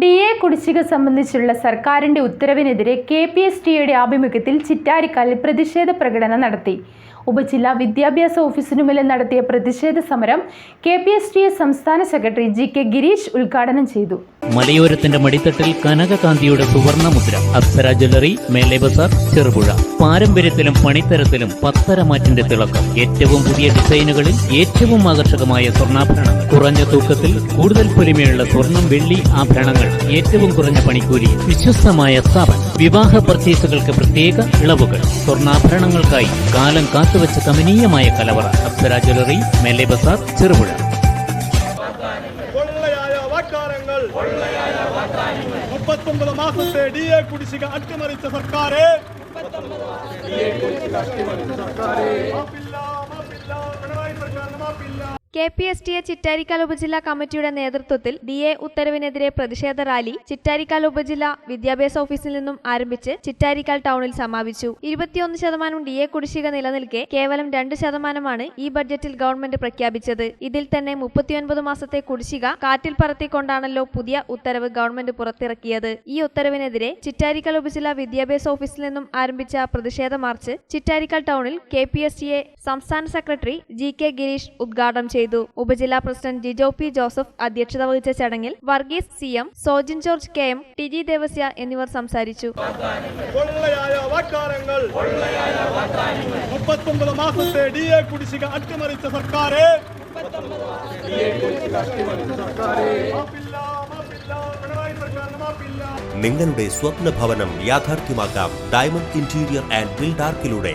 D A കുടിശ്ശിക സംബന്ധിച്ചുള്ള സർക്കാരിന്റെ ഉത്തരവിനെതിരെ കെ പി എസ് ടിയുടെ ആഭിമുഖ്യത്തിൽ ചിറ്റാരിക്കാലിൽ പ്രതിഷേധ പ്രകടനം നടത്തി. ഉപജില്ലാ വിദ്യാഭ്യാസ ഓഫീസിനുമേൽ നടത്തിയ പ്രതിഷേധ സമരം K P S T A സംസ്ഥാന സെക്രട്ടറി ജി കെ ഗിരീഷ് ഉദ്ഘാടനം ചെയ്തു. മലയോരത്തിന്റെ മടിത്തട്ടിൽ കനകകാന്തിയുടെ സുവർണമുദ്ര അപ്സര ജ്വല്ലറി മേലെ ബസാർ ചെറുപുഴ. പാരമ്പര്യത്തിലും പണിത്തരത്തിലും പത്തരമാറ്റിന്റെ തിളക്കം. ഏറ്റവും പുതിയ ഡിസൈനുകളിൽ ഏറ്റവും ആകർഷകമായ സ്വർണാഭരണം കുറഞ്ഞ തൂക്കത്തിൽ കൂടുതൽ പൊലിമയുള്ള സ്വർണം വെള്ളി ആഭരണങ്ങൾ. ഏറ്റവും കുറഞ്ഞ പണിക്കൂലി വിശ്വസ്തമായ സ്ഥാപനം. വിവാഹ പർച്ചേസുകൾക്ക് പ്രത്യേക ഇളവുകൾ. സ്വർണാഭരണങ്ങൾക്കായി കാലം കാത്തുവച്ച കമനീയമായ കലവറ അപ്സര ജ്വല്ലറി മേലെ ബസാർ ചെറുപുഴ. മുപ്പത്തൊമ്പത് മാസത്തെ ഡി എ കുടിശ്ശിക അട്ടിമറിച്ച സർക്കാരെ. മാപ്പില്ല മാപ്പില്ല പിണറായി സർക്കാരിന് മാപ്പില്ല. K P S T A Chittarikkal ഉപജില്ലാ കമ്മിറ്റിയുടെ നേതൃത്വത്തിൽ ഡി എ ഉത്തരവിനെതിരെ പ്രതിഷേധ റാലി ചിറ്റാരിക്കാൽ ഉപജില്ലാ വിദ്യാഭ്യാസ ഓഫീസിൽ നിന്നും ആരംഭിച്ച് ചിറ്റാരിക്കാൽ ടൗണിൽ സമാപിച്ചു. ഇരുപത്തിയൊന്ന് ശതമാനം ഡി എ കുടിശ്ശിക നിലനിൽക്കെ കേവലം രണ്ട് ശതമാനമാണ് ഈ ബഡ്ജറ്റിൽ ഗവൺമെന്റ് പ്രഖ്യാപിച്ചത്. ഇതിൽ തന്നെ മുപ്പത്തിയൊൻപത് മാസത്തെ കുടിശ്ശിക കാറ്റിൽ പറത്തിക്കൊണ്ടാണല്ലോ പുതിയ ഉത്തരവ് ഗവൺമെന്റ് പുറത്തിറക്കിയത്. ഈ ഉത്തരവിനെതിരെ ചിറ്റാരിക്കാൽ ഉപജില്ലാ വിദ്യാഭ്യാസ ഓഫീസിൽ നിന്നും ആരംഭിച്ച പ്രതിഷേധ മാർച്ച് ചിറ്റാരിക്കാൽ ടൗണിൽ കെ സംസ്ഥാന സെക്രട്ടറി ജി കെ ഗിരീഷ് ഉദ്ഘാടനം ചെയ്തു. ഉപജില്ലാ പ്രസിഡന്റ് ജിജോ പി ജോസഫ് അധ്യക്ഷത വഹിച്ച ചടങ്ങിൽ Varghese C M Sojin George K M T G Devasya എന്നിവർ സംസാരിച്ചു. മുപ്പത്തൊമ്പത് മാസത്തെ ഡി എ കുടിശ്ശിക അട്ടിമറിച്ച സർക്കാരെ നിങ്ങളുടെ സ്വപ്ന ഭവനം യാഥാർത്ഥ്യമാക്കാം. Diamond interior and ബിൽഡാർക്കിലൂടെ